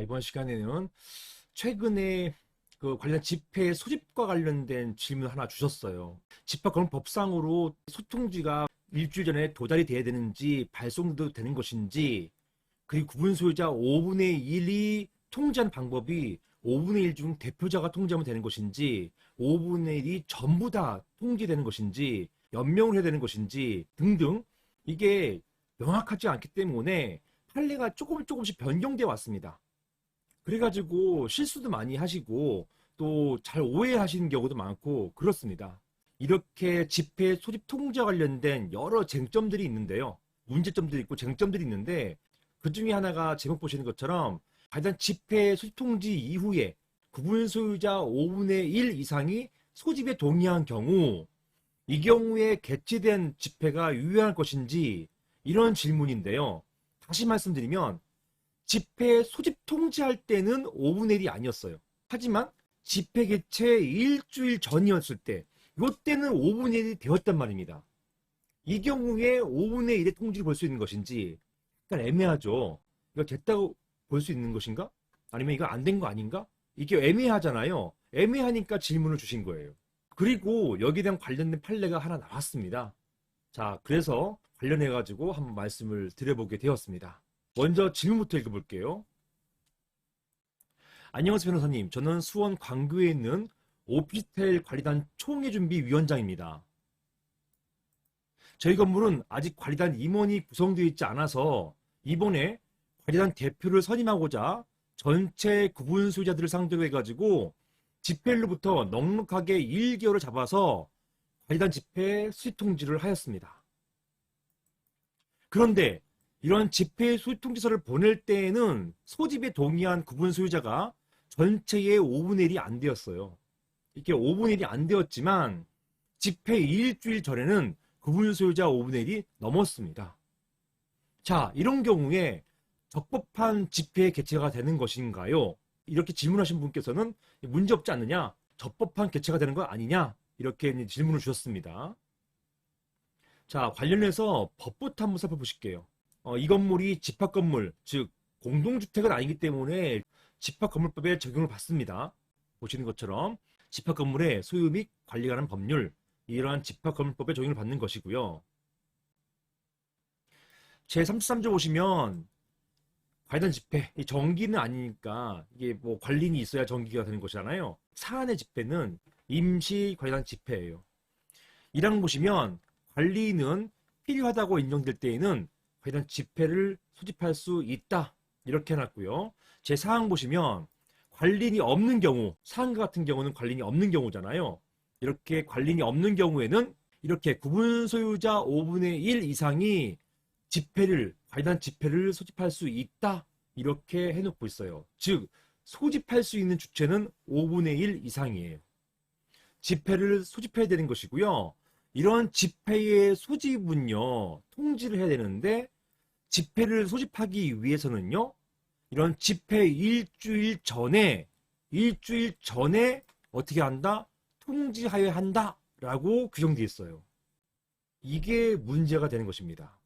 자, 이번 시간에는 최근에 그 관련 집회 소집과 관련된 질문 하나 주셨어요. 집합권법상으로 소통지가 일주일 전에 도달이 돼야 되는지 발송도 되는 것인지 그리고 구분 소유자 5분의 1이 통지하는 방법이 5분의 1 중 대표자가 통지하면 되는 것인지 5분의 1이 전부 다 통지되는 것인지 연명을 해야 되는 것인지 등등 이게 명확하지 않기 때문에 판례가 조금 조금씩 변경돼 왔습니다. 그래가지고 실수도 많이 하시고 또 잘 오해하시는 경우도 많고 그렇습니다. 이렇게 집회 소집 통제와 관련된 여러 쟁점들이 있는데요. 문제점들이 있고 쟁점들이 있는데 그 중에 하나가 제목 보시는 것처럼 가장 집회 소집 통지 이후에 구분 소유자 5분의 1 이상이 소집에 동의한 경우 이 경우에 개최된 집회가 유효할 것인지 이런 질문인데요. 다시 말씀드리면 집회 소집 통지할 때는 5분의 1이 아니었어요. 하지만 집회 개최 일주일 전이었을 때 이때는 5분의 1이 되었단 말입니다. 이 경우에 5분의 1의 통지를 볼 수 있는 것인지 약간 애매하죠. 이거 됐다고 볼 수 있는 것인가? 아니면 이거 안 된 거 아닌가? 이게 애매하잖아요. 애매하니까 질문을 주신 거예요. 그리고 여기에 대한 관련된 판례가 하나 나왔습니다. 자, 그래서 관련해가지고 한번 말씀을 드려보게 되었습니다. 먼저 질문부터 읽어볼게요. 안녕하세요, 변호사님. 저는 수원 광교에 있는 오피스텔 관리단 총회준비위원장입니다. 저희 건물은 아직 관리단 임원이 구성되어 있지 않아서 이번에 관리단 대표를 선임하고자 전체 구분 소유자들을 상대로 해가지고 집회일로부터 넉넉하게 1개월을 잡아서 관리단 집회 수립 통지를 하였습니다. 그런데 이런 집회 수립 통지서를 보낼 때에는 소집에 동의한 구분 소유자가 전체의 5분의 1이 안 되었어요. 이렇게 5분의 1이 안 되었지만 집회 일주일 전에는 구분 소유자 5분의 1이 넘었습니다. 자, 이런 경우에 적법한 집회 개최가 되는 것인가요? 이렇게 질문하신 분께서는 문제 없지 않느냐? 적법한 개최가 되는 거 아니냐? 이렇게 질문을 주셨습니다. 자, 관련해서 법부터 한번 살펴보실게요. 어, 이 건물이 집합 건물, 즉 공동주택은 아니기 때문에 집합 건물법에 적용을 받습니다. 보시는 것처럼 집합 건물의 소유 및 관리가 하는 법률, 이러한 집합 건물법에 적용을 받는 것이고요. 제33조 보시면 관련 집회, 이 정기는 아니니까 이게 뭐 관리인이 있어야 정기가 되는 것이잖아요. 사안의 집회는 임시 관리단 집회예요. 1항 보시면 관리인은 필요하다고 인정될 때에는 관련 집회를 소집할 수 있다. 이렇게 해놨고요. 제 사항 보시면 관리인이 없는 경우, 사항과 같은 경우는 관리인이 없는 경우잖아요. 이렇게 관리인이 없는 경우에는 이렇게 구분 소유자 5분의 1 이상이 집회를, 관리단 집회를 소집할 수 있다. 이렇게 해놓고 있어요. 즉, 소집할 수 있는 주체는 5분의 1 이상이에요. 집회를 소집해야 되는 것이고요. 이런 집회의 소집은요, 통지를 해야 되는데, 집회를 소집하기 위해서는요, 이런 집회 일주일 전에, 일주일 전에 어떻게 한다? 통지하여야 한다. 라고 규정되어 있어요. 이게 문제가 되는 것입니다.